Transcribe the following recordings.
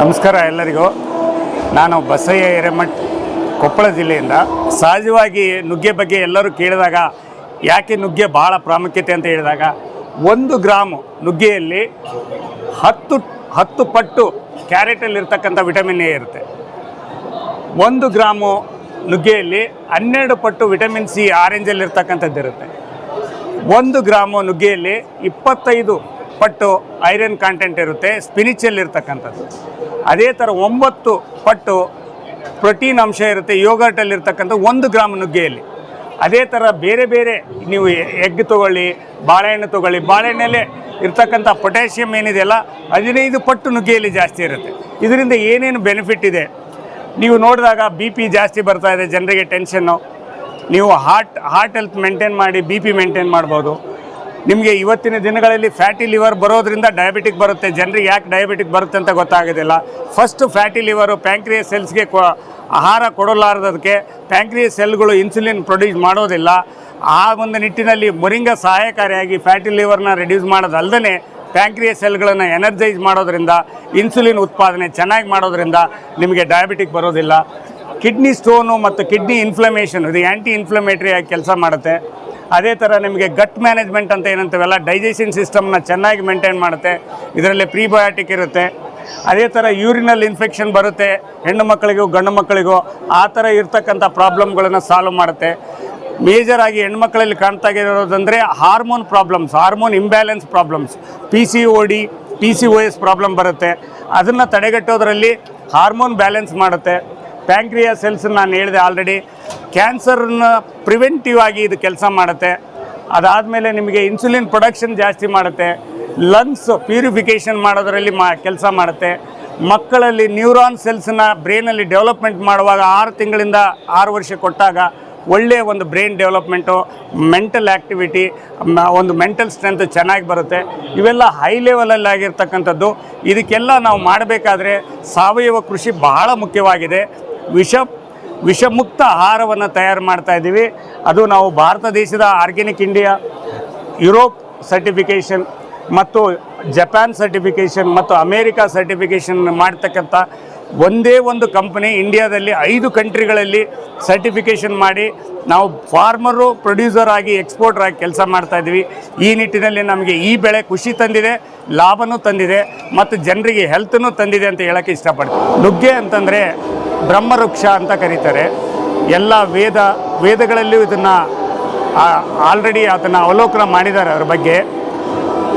ನಮಸ್ಕಾರ ಎಲ್ಲರಿಗೂ. ನಾನು ಬಸಯ್ಯ ಹಿರೇಮಠ್, ಕೊಪ್ಪಳ ಜಿಲ್ಲೆಯಿಂದ. ಸಹಜವಾಗಿ ನುಗ್ಗೆ ಬಗ್ಗೆ ಎಲ್ಲರೂ ಕೇಳಿದಾಗ, ಯಾಕೆ ನುಗ್ಗೆ ಭಾಳ ಪ್ರಾಮುಖ್ಯತೆ ಅಂತ ಹೇಳಿದಾಗ, ಒಂದು ಗ್ರಾಮು ನುಗ್ಗೆಯಲ್ಲಿ ಹತ್ತು ಹತ್ತು ಪಟ್ಟು ಕ್ಯಾರೆಟಲ್ಲಿ ಇರ್ತಕ್ಕಂಥ ವಿಟಮಿನ್ ಎ ಇರುತ್ತೆ. ಒಂದು ಗ್ರಾಮು ನುಗ್ಗೆಯಲ್ಲಿ ಹನ್ನೆರಡು ಪಟ್ಟು ವಿಟಮಿನ್ ಸಿ ಆರೆಂಜಲ್ಲಿ ಇರ್ತಕ್ಕಂಥದ್ದು ಇರುತ್ತೆ ಒಂದು ಗ್ರಾಮು ನುಗ್ಗೆಯಲ್ಲಿ ಇಪ್ಪತ್ತೈದು ಪಟ್ಟು ಐರನ್ ಕಾಂಟೆಂಟ್ ಇರುತ್ತೆ ಸ್ಪಿನಿಚಲ್ಲಿ ಇರ್ತಕ್ಕಂಥದ್ದು. ಅದೇ ಥರ ಒಂಬತ್ತು ಪಟ್ಟು ಪ್ರೋಟೀನ್ ಅಂಶ ಇರುತ್ತೆ ಯೋಗರ್ಟಲ್ಲಿ ಇರ್ತಕ್ಕಂಥ ಒಂದು ಗ್ರಾಮ್ ನುಗ್ಗೆಯಲ್ಲಿ. ಅದೇ ಥರ ಬೇರೆ ಬೇರೆ ನೀವು ಎಗ್ ತೊಗೊಳ್ಳಿ, ಬಾಳೆಹಣ್ಣು ತೊಗೊಳ್ಳಿ, ಬಾಳೆಹಣ್ಣಲ್ಲೇ ಇರ್ತಕ್ಕಂಥ ಪೊಟ್ಯಾಷಿಯಮ್ ಏನಿದೆಯಲ್ಲ, ಹದಿನೈದು ಪಟ್ಟು ನುಗ್ಗೆಯಲ್ಲಿ ಜಾಸ್ತಿ ಇರುತ್ತೆ. ಇದರಿಂದ ಏನೇನು ಬೆನಿಫಿಟ್ ಇದೆ? ನೀವು ನೋಡಿದಾಗ ಬಿ ಪಿ ಜಾಸ್ತಿ ಬರ್ತಾ ಇದೆ, ಜನರಿಗೆ ಟೆನ್ಷನ್ನು ನೀವು ಹಾರ್ಟ್ ಹಾರ್ಟ್ ಹೆಲ್ತ್ ಮೇಂಟೈನ್ ಮಾಡಿ ಬಿ ಪಿ ಮೇಂಟೈನ್ ಮಾಡ್ಬೋದು. ನಿಮಗೆ ಇವತ್ತಿನ ದಿನಗಳಲ್ಲಿ ಫ್ಯಾಟಿ ಲಿವರ್ ಬರೋದ್ರಿಂದ ಡಯಾಬಿಟಿಕ್ ಬರುತ್ತೆ. ಜನರಿಗೆ ಯಾಕೆ ಡಯಾಬಿಟಿಕ್ ಬರುತ್ತೆ ಅಂತ ಗೊತ್ತಾಗೋದಿಲ್ಲ. ಫಸ್ಟ್ ಫ್ಯಾಟಿ ಲಿವರು ಪ್ಯಾಂಕ್ರಿಯ ಸೆಲ್ಸ್ಗೆ ಆಹಾರ ಕೊಡಲಾರದಕ್ಕೆ ಪ್ಯಾಂಕ್ರಿಯ ಸೆಲ್ಗಳು ಇನ್ಸುಲಿನ್ ಪ್ರೊಡ್ಯೂಸ್ ಮಾಡೋದಿಲ್ಲ. ಆ ಒಂದು ನಿಟ್ಟಿನಲ್ಲಿ ಮೊರಿಂಗ ಸಹಾಯಕಾರಿಯಾಗಿ ಫ್ಯಾಟಿ ಲಿವರ್ನ ರೆಡ್ಯೂಸ್ ಮಾಡೋದಲ್ಲದೆ ಪ್ಯಾಂಕ್ರಿಯ ಸೆಲ್ಗಳನ್ನು ಎನರ್ಜೈಸ್ ಮಾಡೋದ್ರಿಂದ ಇನ್ಸುಲಿನ್ ಉತ್ಪಾದನೆ ಚೆನ್ನಾಗಿ ಮಾಡೋದ್ರಿಂದ ನಿಮಗೆ ಡಯಾಬಿಟಿಕ್ ಬರೋದಿಲ್ಲ. ಕಿಡ್ನಿ ಸ್ಟೋನು ಮತ್ತು ಕಿಡ್ನಿ ಇನ್ಫ್ಲಮೇಷನ್ ಇದು ಆ್ಯಂಟಿ ಇನ್ಫ್ಲಮೇಟ್ರಿ ಆಗಿ ಕೆಲಸ ಮಾಡುತ್ತೆ. ಅದೇ ಥರ ನಿಮಗೆ ಗಟ್ ಮ್ಯಾನೇಜ್ಮೆಂಟ್ ಅಂತ ಏನಂತೀವಲ್ಲ ಡೈಜೆಷನ್ ಸಿಸ್ಟಮ್ನ ಚೆನ್ನಾಗಿ ಮೇಂಟೈನ್ ಮಾಡುತ್ತೆ. ಇದರಲ್ಲಿ ಪ್ರೀಬಯೋಟಿಕ್ ಇರುತ್ತೆ. ಅದೇ ಥರ ಯೂರಿನಲ್ ಇನ್ಫೆಕ್ಷನ್ ಬರುತ್ತೆ. ಹೆಣ್ಣು ಮಕ್ಕಳಿಗೂ, ಗಂಡು ಮಕ್ಕಳಿಗೂ ಆ ಥರ ಇರ್ತಕ್ಕಂಥ ಪ್ರಾಬ್ಲಮ್ಗಳನ್ನು ಸಾಲ್ವ್ ಮಾಡುತ್ತೆ. ಮೇಜರ್ ಆಗಿ ಹೆಣ್ಮಕ್ಳಲ್ಲಿ ಕಾಣ್ತಾ ಇರೋದಂದರೆ hormone problems hormone imbalance problems P C O D P C O S problem ಬರುತ್ತೆ. ಅದನ್ನು ತಡೆಗಟ್ಟೋದ್ರಲ್ಲಿ ಹಾರ್ಮೋನ್ ಬ್ಯಾಲೆನ್ಸ್ ಮಾಡುತ್ತೆ. ಪ್ಯಾಂಕ್ರಿಯಾ ಸೆಲ್ಸ್ ನಾನು ಹೇಳಿದೆ ಆಲ್ರೆಡಿ ಕ್ಯಾನ್ಸರ್ನ ಪ್ರಿವೆಂಟಿವ್ ಆಗಿ ಇದು ಕೆಲಸ ಮಾಡುತ್ತೆ. ಅದಾದಮೇಲೆ ನಿಮಗೆ ಇನ್ಸುಲಿನ್ ಪ್ರೊಡಕ್ಷನ್ ಜಾಸ್ತಿ ಮಾಡುತ್ತೆ. ಲಂಗ್ಸ್ ಪ್ಯೂರಿಫಿಕೇಷನ್ ಮಾಡೋದರಲ್ಲಿ ಮಾ ಕೆಲಸ ಮಾಡುತ್ತೆ. ಮಕ್ಕಳಲ್ಲಿ ನ್ಯೂರಾನ್ ಸೆಲ್ಸ್ನ ಬ್ರೈನಲ್ಲಿ ಡೆವಲಪ್ಮೆಂಟ್ ಮಾಡುವಾಗ ಆರು ತಿಂಗಳಿಂದ ಆರು ವರ್ಷ ಕೊಟ್ಟಾಗ ಒಳ್ಳೆಯ ಒಂದು ಬ್ರೈನ್ ಡೆವಲಪ್ಮೆಂಟು ಮೆಂಟಲ್ ಆ್ಯಕ್ಟಿವಿಟಿ ಒಂದು ಮೆಂಟಲ್ ಸ್ಟ್ರೆಂತ್ ಚೆನ್ನಾಗಿ ಬರುತ್ತೆ. ಇವೆಲ್ಲ ಹೈ ಲೆವೆಲಲ್ಲಿ ಆಗಿರ್ತಕ್ಕಂಥದ್ದು. ಇದಕ್ಕೆಲ್ಲ ನಾವು ಮಾಡಬೇಕಾದ್ರೆ ಸಾವಯವ ಕೃಷಿ ಬಹಳ ಮುಖ್ಯವಾಗಿದೆ. ವಿಷ ವಿಷಮುಕ್ತ ಆಹಾರವನ್ನು ತಯಾರು ಮಾಡ್ತಾ ಇದ್ದೀವಿ. ಅದು ನಾವು ಭಾರತ ದೇಶದ ಆರ್ಗ್ಯಾನಿಕ್ ಇಂಡಿಯಾ, ಯುರೋಪ್ ಸರ್ಟಿಫಿಕೇಷನ್ ಮತ್ತು ಜಪಾನ್ ಸರ್ಟಿಫಿಕೇಷನ್ ಮತ್ತು ಅಮೇರಿಕಾ ಸರ್ಟಿಫಿಕೇಷನ್ ಮಾಡ್ತಕ್ಕಂಥ ಒಂದೇ ಒಂದು ಕಂಪನಿ ಇಂಡಿಯಾದಲ್ಲಿ ಐದು ಕಂಟ್ರಿಗಳಲ್ಲಿ ಸರ್ಟಿಫಿಕೇಷನ್ ಮಾಡಿ ನಾವು ಫಾರ್ಮರು, ಪ್ರೊಡ್ಯೂಸರ್ ಆಗಿ, ಎಕ್ಸ್ಪೋರ್ಟರ್ ಆಗಿ ಕೆಲಸ ಮಾಡ್ತಾ ಇದ್ದೀವಿ. ಈ ನಿಟ್ಟಿನಲ್ಲಿ ನಮಗೆ ಈ ಬೆಳೆ ಖುಷಿ ತಂದಿದೆ, ಲಾಭನೂ ತಂದಿದೆ, ಮತ್ತು ಜನರಿಗೆ ಹೆಲ್ತನೂ ತಂದಿದೆ ಅಂತ ಹೇಳೋಕ್ಕೆ ಇಷ್ಟಪಡ್ತೀವಿ ನುಗ್ಗೆ ಅಂತಂದರೆ ಬ್ರಹ್ಮವೃಕ್ಷ ಅಂತ ಕರೀತಾರೆ. ಎಲ್ಲ ವೇದ ವೇದಗಳಲ್ಲಿಯೂ ಇದನ್ನು ಆಲ್ರೆಡಿ ಅದನ್ನು ಅವಲೋಕನ ಮಾಡಿದ್ದಾರೆ ಅದ್ರ ಬಗ್ಗೆ.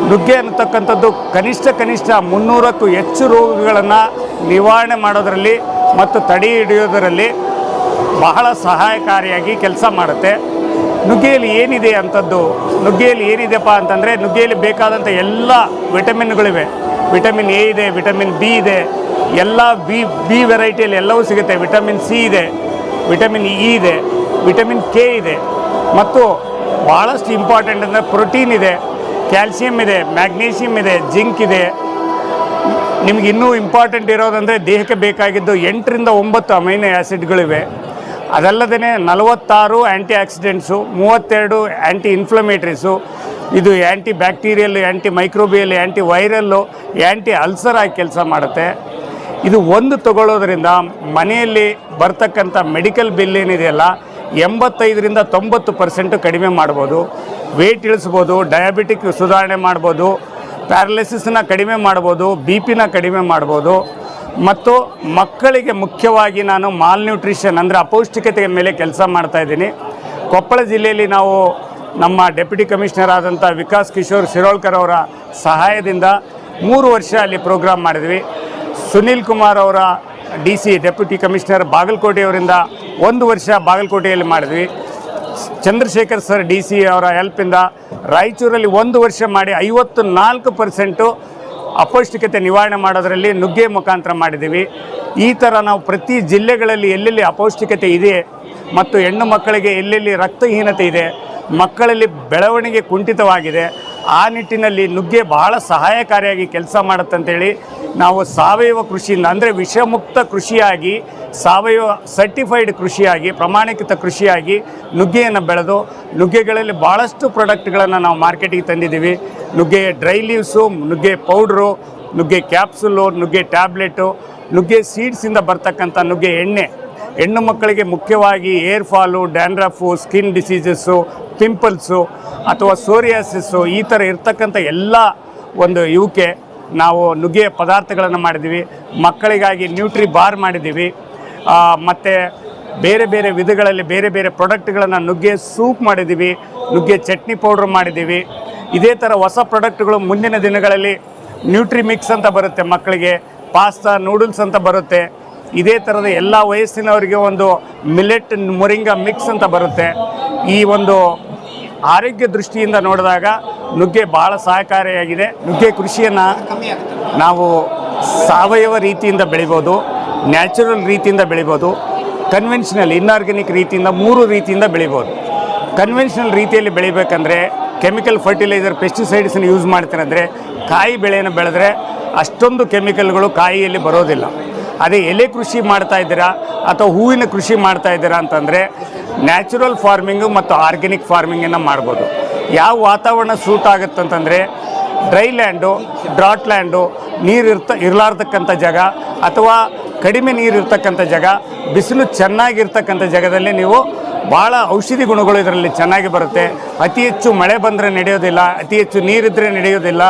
ನುಗ್ಗೆ ಅನ್ನತಕ್ಕಂಥದ್ದು ಕನಿಷ್ಠ ಕನಿಷ್ಠ ಮುನ್ನೂರಕ್ಕೂ ಹೆಚ್ಚು ರೋಗಗಳನ್ನು ನಿವಾರಣೆ ಮಾಡೋದರಲ್ಲಿ ಮತ್ತು ತಡೆ ಹಿಡಿಯೋದರಲ್ಲಿ ಬಹಳ ಸಹಾಯಕಾರಿಯಾಗಿ ಕೆಲಸ ಮಾಡುತ್ತೆ. ನುಗ್ಗೆಯಲ್ಲಿ ಏನಿದೆ ಅಂಥದ್ದು? ನುಗ್ಗೆಯಲ್ಲಿ ಏನಿದೆಪ್ಪ ಅಂತಂದರೆ ನುಗ್ಗೆಯಲ್ಲಿ ಬೇಕಾದಂಥ ಎಲ್ಲ ವಿಟಮಿನ್ಗಳಿವೆ. ವಿಟಮಿನ್ ಎ ಇದೆ, ವಿಟಮಿನ್ ಬಿ ಇದೆ, ಎಲ್ಲ ಬಿ ಬಿ ವೆರೈಟಿಯಲ್ಲಿ ಎಲ್ಲವೂ ಸಿಗುತ್ತೆ. ವಿಟಮಿನ್ ಸಿ ಇದೆ, ವಿಟಮಿನ್ ಇ ಇದೆ, ವಿಟಮಿನ್ ಕೆ ಇದೆ. ಮತ್ತು ಭಾಳಷ್ಟು ಇಂಪಾರ್ಟೆಂಟ್ ಅಂದರೆ ಪ್ರೋಟೀನ್ ಇದೆ. ಕ್ಯಾಲ್ಸಿಯಂ ಇದೆ ಮ್ಯಾಗ್ನೀಷಿಯಮ್ ಇದೆ, ಜಿಂಕ್ ಇದೆ. ನಿಮ್ಗೆ ಇನ್ನೂ ಇಂಪಾರ್ಟೆಂಟ್ ಇರೋದಂದರೆ ದೇಹಕ್ಕೆ ಬೇಕಾಗಿದ್ದು ಎಂಟರಿಂದ ಒಂಬತ್ತು ಅಮೈನೋ ಆ್ಯಸಿಡ್ಗಳಿವೆ ಅದಲ್ಲದೇ ನಲವತ್ತಾರು ಆ್ಯಂಟಿ ಆಕ್ಸಿಡೆಂಟ್ಸು ಮೂವತ್ತೆರಡು ಆ್ಯಂಟಿ ಇನ್ಫ್ಲಮೇಟ್ರೀಸು ಇದು anti bacterial anti microbial anti viral anti ulcer ಆಗಿ ಕೆಲಸ ಮಾಡುತ್ತೆ. ಇದು ಒಂದು ತಗೊಳ್ಳೋದ್ರಿಂದ ಮನೆಯಲ್ಲಿ ಬರ್ತಕ್ಕಂಥ ಮೆಡಿಕಲ್ ಬಿಲ್ ಏನಿದೆಯಲ್ಲ ಎಂಬತ್ತೈದರಿಂದ ತೊಂಬತ್ತು ಪರ್ಸೆಂಟು ಕಡಿಮೆ ಮಾಡ್ಬೋದು. ವೆಯ್ಟ್ ಇಳಿಸ್ಬೋದು ಡಯಾಬಿಟಿಕ್ ಸುಧಾರಣೆ ಮಾಡ್ಬೋದು ಪ್ಯಾರಲಿಸಿಸ್ನ ಕಡಿಮೆ ಮಾಡ್ಬೋದು ಬಿ ಪಿನ ಕಡಿಮೆ ಮಾಡ್ಬೋದು. ಮತ್ತು ಮಕ್ಕಳಿಗೆ ಮುಖ್ಯವಾಗಿ ನಾನು ಮಾಲ್ ನ್ಯೂಟ್ರಿಷನ್ ಅಂದರೆ ಅಪೌಷ್ಟಿಕತೆಯ ಮೇಲೆ ಕೆಲಸ ಮಾಡ್ತಾ ಇದ್ದೀನಿ. ಕೊಪ್ಪಳ ಜಿಲ್ಲೆಯಲ್ಲಿ ನಾವು ನಮ್ಮ ಡೆಪ್ಯೂಟಿ ಕಮಿಷನರ್ ಆದಂಥ ವಿಕಾಸ್ ಕಿಶೋರ್ ಶಿರೋಳ್ಕರ್ ಅವರ ಸಹಾಯದಿಂದ ಮೂರು ವರ್ಷ ಅಲ್ಲಿ ಪ್ರೋಗ್ರಾಮ್ ಮಾಡಿದ್ವಿ. ಸುನೀಲ್ ಕುಮಾರ್ ಅವರ ಡಿ ಸಿ ಡೆಪ್ಯೂಟಿ ಕಮಿಷನರ್ ಬಾಗಲಕೋಟೆಯವರಿಂದ ಒಂದು ವರ್ಷ ಬಾಗಲಕೋಟೆಯಲ್ಲಿ ಮಾಡಿದ್ವಿ. ಚಂದ್ರಶೇಖರ್ ಸರ್, ಡಿ ಸಿ ಅವರ ಹೆಲ್ಪಿಂದ ರಾಯಚೂರಲ್ಲಿ ಒಂದು ವರ್ಷ ಮಾಡಿ ಐವತ್ತು ನಾಲ್ಕು ಪರ್ಸೆಂಟು ಅಪೌಷ್ಟಿಕತೆ ನಿವಾರಣೆ ಮಾಡೋದರಲ್ಲಿ ನುಗ್ಗೆ ಮುಖಾಂತರ ಮಾಡಿದ್ದೀವಿ. ಈ ಥರ ನಾವು ಪ್ರತಿ ಜಿಲ್ಲೆಗಳಲ್ಲಿ ಎಲ್ಲೆಲ್ಲಿ ಅಪೌಷ್ಟಿಕತೆ ಇದೆ ಮತ್ತು ಹೆಣ್ಣು ಮಕ್ಕಳಿಗೆ ಎಲ್ಲೆಲ್ಲಿ ರಕ್ತಹೀನತೆ ಇದೆ, ಮಕ್ಕಳಲ್ಲಿ ಬೆಳವಣಿಗೆ ಕುಂಠಿತವಾಗಿದೆ ಆ ನಿಟ್ಟಿನಲ್ಲಿ ನುಗ್ಗೆ ಬಹಳ ಸಹಾಯಕಾರಿಯಾಗಿ ಕೆಲಸ ಮಾಡುತ್ತಂತೇಳಿ ನಾವು ಸಾವಯವ ಕೃಷಿಯಿಂದ ಅಂದರೆ ವಿಷಮುಕ್ತ ಕೃಷಿಯಾಗಿ, ಸಾವಯವ ಸರ್ಟಿಫೈಡ್ ಕೃಷಿಯಾಗಿ, ಪ್ರಮಾಣೀಕೃತ ಕೃಷಿಯಾಗಿ ನುಗ್ಗೆಯನ್ನು ಬೆಳೆದು ನುಗ್ಗೆಗಳಲ್ಲಿ ಭಾಳಷ್ಟು ಪ್ರಾಡಕ್ಟ್ಗಳನ್ನು ನಾವು ಮಾರ್ಕೆಟಿಗೆ ತಂದಿದ್ದೀವಿ. ನುಗ್ಗೆ ಡ್ರೈ ಲೀವ್ಸು ನುಗ್ಗೆ ಪೌಡ್ರು ನುಗ್ಗೆ ಕ್ಯಾಪ್ಸುಲು ನುಗ್ಗೆ ಟ್ಯಾಬ್ಲೆಟು ನುಗ್ಗೆ ಸೀಡ್ಸಿಂದ ಬರ್ತಕ್ಕಂಥ ನುಗ್ಗೆ ಎಣ್ಣೆ. ಹೆಣ್ಣು ಮಕ್ಕಳಿಗೆ ಮುಖ್ಯವಾಗಿ hair fall, dandruff, skin diseases, pimples ಅಥವಾ ಸೋರಿಯಾಸಿಸ್ಸು ಈ ಥರ ಇರ್ತಕ್ಕಂಥ ಎಲ್ಲ ಒಂದು ಇವಕ್ಕೆ ನಾವು ನುಗ್ಗೆಯ ಪದಾರ್ಥಗಳನ್ನು ಮಾಡಿದ್ದೀವಿ. ಮಕ್ಕಳಿಗಾಗಿ ನ್ಯೂಟ್ರಿ ಬಾರ್ ಮಾಡಿದ್ದೀವಿ. ಮತ್ತು ಬೇರೆ ಬೇರೆ ವಿಧಗಳಲ್ಲಿ ಬೇರೆ ಬೇರೆ ಪ್ರಾಡಕ್ಟ್ಗಳನ್ನು ನುಗ್ಗೆ ಸೂಪ್ ಮಾಡಿದ್ದೀವಿ, ನುಗ್ಗೆ ಚಟ್ನಿ ಪೌಡ್ರ್ ಮಾಡಿದ್ದೀವಿ. ಇದೇ ಥರ ಹೊಸ ಪ್ರಾಡಕ್ಟ್ಗಳು ಮುಂದಿನ ದಿನಗಳಲ್ಲಿ ನ್ಯೂಟ್ರಿ ಮಿಕ್ಸ್ ಅಂತ ಬರುತ್ತೆ ಮಕ್ಕಳಿಗೆ, ಪಾಸ್ತಾ ನೂಡಲ್ಸ್ ಅಂತ ಬರುತ್ತೆ. ಇದೇ ಥರದ ಎಲ್ಲ ವಯಸ್ಸಿನವರಿಗೆ ಒಂದು ಮಿಲೆಟ್ ಮೊರಿಂಗ ಮಿಕ್ಸ್ ಅಂತ ಬರುತ್ತೆ. ಈ ಒಂದು ಆರೋಗ್ಯ ದೃಷ್ಟಿಯಿಂದ ನೋಡಿದಾಗ ನುಗ್ಗೆ ಭಾಳ ಸಹಕಾರಿಯಾಗಿದೆ. ನುಗ್ಗೆ ಕೃಷಿಯನ್ನು ನಾವು ಸಾವಯವ ರೀತಿಯಿಂದ ಬೆಳಿಬೋದು, ನ್ಯಾಚುರಲ್ ರೀತಿಯಿಂದ ಬೆಳಿಬೋದು ಕನ್ವೆನ್ಷನಲ್ ಇನ್ಆರ್ಗ್ಯಾನಿಕ್ ರೀತಿಯಿಂದ ಮೂರು ರೀತಿಯಿಂದ ಬೆಳಿಬೋದು. ಕನ್ವೆನ್ಷನಲ್ ರೀತಿಯಲ್ಲಿ ಬೆಳಿಬೇಕಂದ್ರೆ ಕೆಮಿಕಲ್ ಫರ್ಟಿಲೈಸರ್ ಪೆಸ್ಟಿಸೈಡ್ಸನ್ನು ಯೂಸ್ ಮಾಡ್ತಾರಂದರೆ ಕಾಯಿ ಬೆಳೆಯನ್ನು ಬೆಳೆದ್ರೆ ಅಷ್ಟೊಂದು ಕೆಮಿಕಲ್ಗಳು ಕಾಯಿಯಲ್ಲಿ ಬರೋದಿಲ್ಲ. ಅದೇ ಎಲೆ ಕೃಷಿ ಮಾಡ್ತಾ ಇದ್ದೀರಾ ಅಥವಾ ಹೂವಿನ ಕೃಷಿ ಮಾಡ್ತಾ ಇದ್ದೀರಾ ಅಂತಂದರೆ ನ್ಯಾಚುರಲ್ ಫಾರ್ಮಿಂಗು ಮತ್ತು ಆರ್ಗ್ಯಾನಿಕ್ ಫಾರ್ಮಿಂಗನ್ನು ಮಾಡ್ಬೋದು. ಯಾವ ವಾತಾವರಣ ಸೂಟ್ ಆಗುತ್ತಂತಂದರೆ ಡ್ರೈ ಲ್ಯಾಂಡು, ಡ್ರಾಟ್ ಲ್ಯಾಂಡು, ನೀರು ಇರ್ತ ಇರಲಾರ್ದಕ್ಕಂಥ ಜಾಗ ಅಥವಾ ಕಡಿಮೆ ನೀರು ಇರ್ತಕ್ಕಂಥ ಜಾಗ, ಬಿಸಿಲು ಚೆನ್ನಾಗಿರ್ತಕ್ಕಂಥ ಜಾಗದಲ್ಲಿ ನೀವು ಭಾಳ ಔಷಧಿ ಗುಣಗಳು ಇದರಲ್ಲಿ ಚೆನ್ನಾಗಿ ಬರುತ್ತೆ. ಅತಿ ಹೆಚ್ಚು ಮಳೆ ಬಂದರೆ ನಡೆಯೋದಿಲ್ಲ, ಅತಿ ಹೆಚ್ಚು ನೀರಿದ್ದರೆ ನಡೆಯೋದಿಲ್ಲ.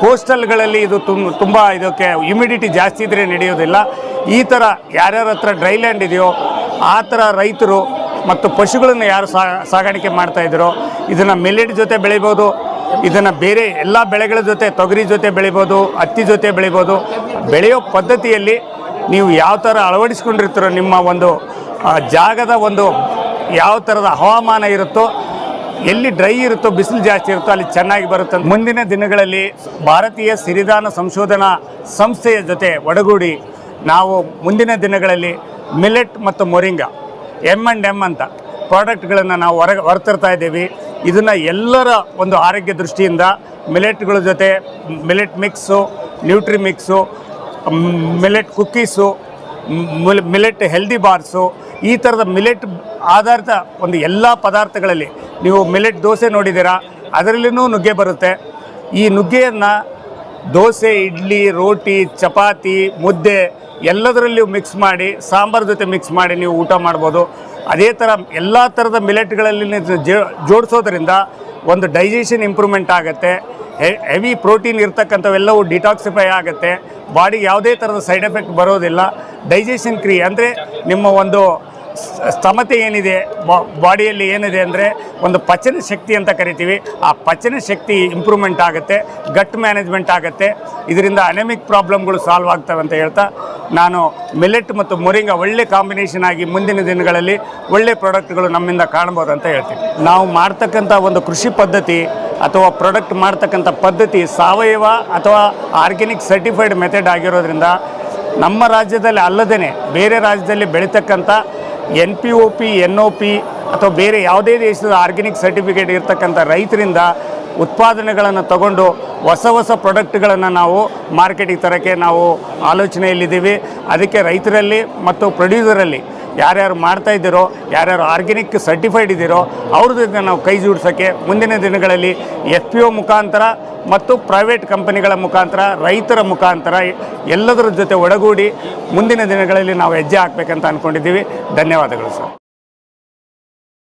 ಕೋಸ್ಟಲ್ಗಳಲ್ಲಿ ಇದು ತುಂಬ ತುಂಬ ಇದಕ್ಕೆ ಹ್ಯುಮಿಡಿಟಿ ಜಾಸ್ತಿ ಇದ್ದರೆ ನಡೆಯೋದಿಲ್ಲ. ಈ ಥರ ಯಾರ್ಯಾರ ಹತ್ರ ಡ್ರೈ ಲ್ಯಾಂಡ್ ಇದೆಯೋ, ಆ ಥರ ರೈತರು ಮತ್ತು ಪಶುಗಳನ್ನು ಯಾರು ಸಾಗಾಣಿಕೆ ಮಾಡ್ತಾ ಇದ್ದರೋ ಇದನ್ನು ಮಿಲ್ಲೆಟ್ ಜೊತೆ ಬೆಳಿಬೋದು, ಇದನ್ನು ಬೇರೆ ಎಲ್ಲ ಬೆಳೆಗಳ ಜೊತೆ, ತೊಗರಿ ಜೊತೆ ಬೆಳಿಬೋದು, ಹತ್ತಿ ಜೊತೆ ಬೆಳಿಬೋದು. ಬೆಳೆಯೋ ಪದ್ಧತಿಯಲ್ಲಿ ನೀವು ಯಾವ ಥರ ಅಳವಡಿಸ್ಕೊಂಡಿರ್ತೀರೋ ನಿಮ್ಮ ಒಂದು ಜಾಗದ ಒಂದು ಯಾವ ಥರದ ಹವಾಮಾನ ಇರುತ್ತೋ, ಎಲ್ಲಿ ಡ್ರೈ ಇರುತ್ತೋ, ಬಿಸಿಲು ಜಾಸ್ತಿ ಇರುತ್ತೋ, ಅಲ್ಲಿ ಚೆನ್ನಾಗಿ ಬರುತ್ತೆ ಮುಂದಿನ ದಿನಗಳಲ್ಲಿ ಭಾರತೀಯ ಸಿರಿಧಾನ ಸಂಶೋಧನಾ ಸಂಸ್ಥೆಯ ಜೊತೆ ಒಡಗೂಡಿ ನಾವು ಮುಂದಿನ ದಿನಗಳಲ್ಲಿ ಮಿಲೆಟ್ ಮತ್ತು ಮೊರಿಂಗ, ಎಂ ಆ್ಯಂಡ್ ಎಂ ಅಂತ ಪ್ರಾಡಕ್ಟ್ಗಳನ್ನು ನಾವು ಹೊರ, ಹೊರತರ್ತಾ ಇದ್ದೀವಿ. ಇದನ್ನು ಎಲ್ಲರ ಒಂದು ಆರೋಗ್ಯ ದೃಷ್ಟಿಯಿಂದ ಮಿಲೆಟ್ಗಳ ಜೊತೆ, millet mix, nutri mix, millet cookies millet healthy bars ಈ ಥರದ ಮಿಲೆಟ್ ಆಧಾರಿತ ಒಂದು ಎಲ್ಲ ಪದಾರ್ಥಗಳಲ್ಲಿ ನೀವು ಮಿಲೆಟ್ ದೋಸೆ ನೋಡಿದ್ದೀರಾ, ಅದರಲ್ಲಿನೂ ನುಗ್ಗೆ ಬರುತ್ತೆ. ಈ ನುಗ್ಗೆಯನ್ನು ದೋಸೆ, ಇಡ್ಲಿ, ರೋಟಿ, ಚಪಾತಿ, ಮುದ್ದೆ ಎಲ್ಲದರಲ್ಲಿ ಮಿಕ್ಸ್ ಮಾಡಿ, ಸಾಂಬಾರ್ ಜೊತೆ ಮಿಕ್ಸ್ ಮಾಡಿ ನೀವು ಊಟ ಮಾಡ್ಬೋದು. ಅದೇ ಥರ ಎಲ್ಲ ಥರದ ಮಿಲೆಟ್ಗಳಲ್ಲಿ ಜೋಡಿಸೋದ್ರಿಂದ ಒಂದು ಡೈಜೆಷನ್ ಇಂಪ್ರೂವ್ಮೆಂಟ್ ಆಗುತ್ತೆ. ಹೆವಿ ಪ್ರೋಟೀನ್ ಇರ್ತಕ್ಕಂಥವೆಲ್ಲವೂ ಡಿಟಾಕ್ಸಿಫೈ ಆಗುತ್ತೆ. ಬಾಡಿಗೆ ಯಾವುದೇ ಥರದ ಸೈಡ್ ಎಫೆಕ್ಟ್ ಬರೋದಿಲ್ಲ. ಡೈಜೆಷನ್ ಕ್ರಿಯೆ, ಅಂದರೆ ನಿಮ್ಮ ಒಂದು ಸ್ತಮತೆ ಏನಿದೆ ಬಾಡಿಯಲ್ಲಿ ಏನಿದೆ ಅಂದರೆ ಒಂದು ಪಚನ ಶಕ್ತಿ ಅಂತ ಕರಿತೀವಿ. ಆ ಪಚನ ಶಕ್ತಿ ಇಂಪ್ರೂವ್ಮೆಂಟ್ ಆಗುತ್ತೆ, ಗಟ್ ಮ್ಯಾನೇಜ್ಮೆಂಟ್ ಆಗುತ್ತೆ. ಇದರಿಂದ ಅನೆಮಿಕ್ ಪ್ರಾಬ್ಲಮ್ಗಳು ಸಾಲ್ವ್ ಆಗ್ತವೆ ಅಂತ ಹೇಳ್ತಾ, ನಾನು ಮಿಲೆಟ್ ಮತ್ತು ಮೊರಿಂಗ ಒಳ್ಳೆ ಕಾಂಬಿನೇಷನ್ ಆಗಿ ಮುಂದಿನ ದಿನಗಳಲ್ಲಿ ಒಳ್ಳೆ ಪ್ರಾಡಕ್ಟ್ಗಳು ನಮ್ಮಿಂದ ಕಾಣ್ಬೋದು ಅಂತ ಹೇಳ್ತೀನಿ. ನಾವು ಮಾಡ್ತಕ್ಕಂಥ ಒಂದು ಕೃಷಿ ಪದ್ಧತಿ ಅಥವಾ ಪ್ರಾಡಕ್ಟ್ ಮಾಡ್ತಕ್ಕಂಥ ಪದ್ಧತಿ ಸಾವಯವ ಅಥವಾ ಆರ್ಗ್ಯಾನಿಕ್ ಸರ್ಟಿಫೈಡ್ ಮೆಥಡ್ ಆಗಿರೋದ್ರಿಂದ ನಮ್ಮ ರಾಜ್ಯದಲ್ಲಿ ಅಲ್ಲದೇ ಬೇರೆ ರಾಜ್ಯದಲ್ಲಿ ಬೆಳೀತಕ್ಕಂಥ N P O P, N O P ಅಥವಾ ಬೇರೆ ಯಾವುದೇ ದೇಶದ ಆರ್ಗ್ಯಾನಿಕ್ ಸರ್ಟಿಫಿಕೇಟ್ ಇರ್ತಕ್ಕಂಥ ರೈತರಿಂದ ಉತ್ಪಾದನೆಗಳನ್ನು ತಗೊಂಡು ಹೊಸ ಹೊಸ ಪ್ರಾಡಕ್ಟ್ಗಳನ್ನು ನಾವು ಮಾರ್ಕೆಟಿಗೆ ತರೋಕ್ಕೆ ನಾವು ಆಲೋಚನೆಯಲ್ಲಿದ್ದೀವಿ. ಅದಕ್ಕೆ ರೈತರಲ್ಲಿ ಮತ್ತು ಪ್ರೊಡ್ಯೂಸರಲ್ಲಿ ಯಾರ್ಯಾರು ಮಾಡ್ತಾ ಇದ್ದೀರೋ, ಯಾರ್ಯಾರು ಆರ್ಗ್ಯಾನಿಕ್ ಸರ್ಟಿಫೈಡ್ ಇದ್ದೀರೋ ಅವ್ರ ಜೊತೆ ನಾವು ಕೈ ಜೋಡಿಸೋಕ್ಕೆ ಮುಂದಿನ ದಿನಗಳಲ್ಲಿ ಎಫ್ ಪಿ ಒ ಮುಖಾಂತರ ಮತ್ತು ಪ್ರೈವೇಟ್ ಕಂಪನಿಗಳ ಮುಖಾಂತರ, ರೈತರ ಮುಖಾಂತರ ಎಲ್ಲದರ ಜೊತೆ ಒಡಗೂಡಿ ಮುಂದಿನ ದಿನಗಳಲ್ಲಿ ನಾವು ಹೆಜ್ಜೆ ಹಾಕಬೇಕಂತ ಅಂದ್ಕೊಂಡಿದ್ದೀವಿ ಧನ್ಯವಾದಗಳು ಸರ್.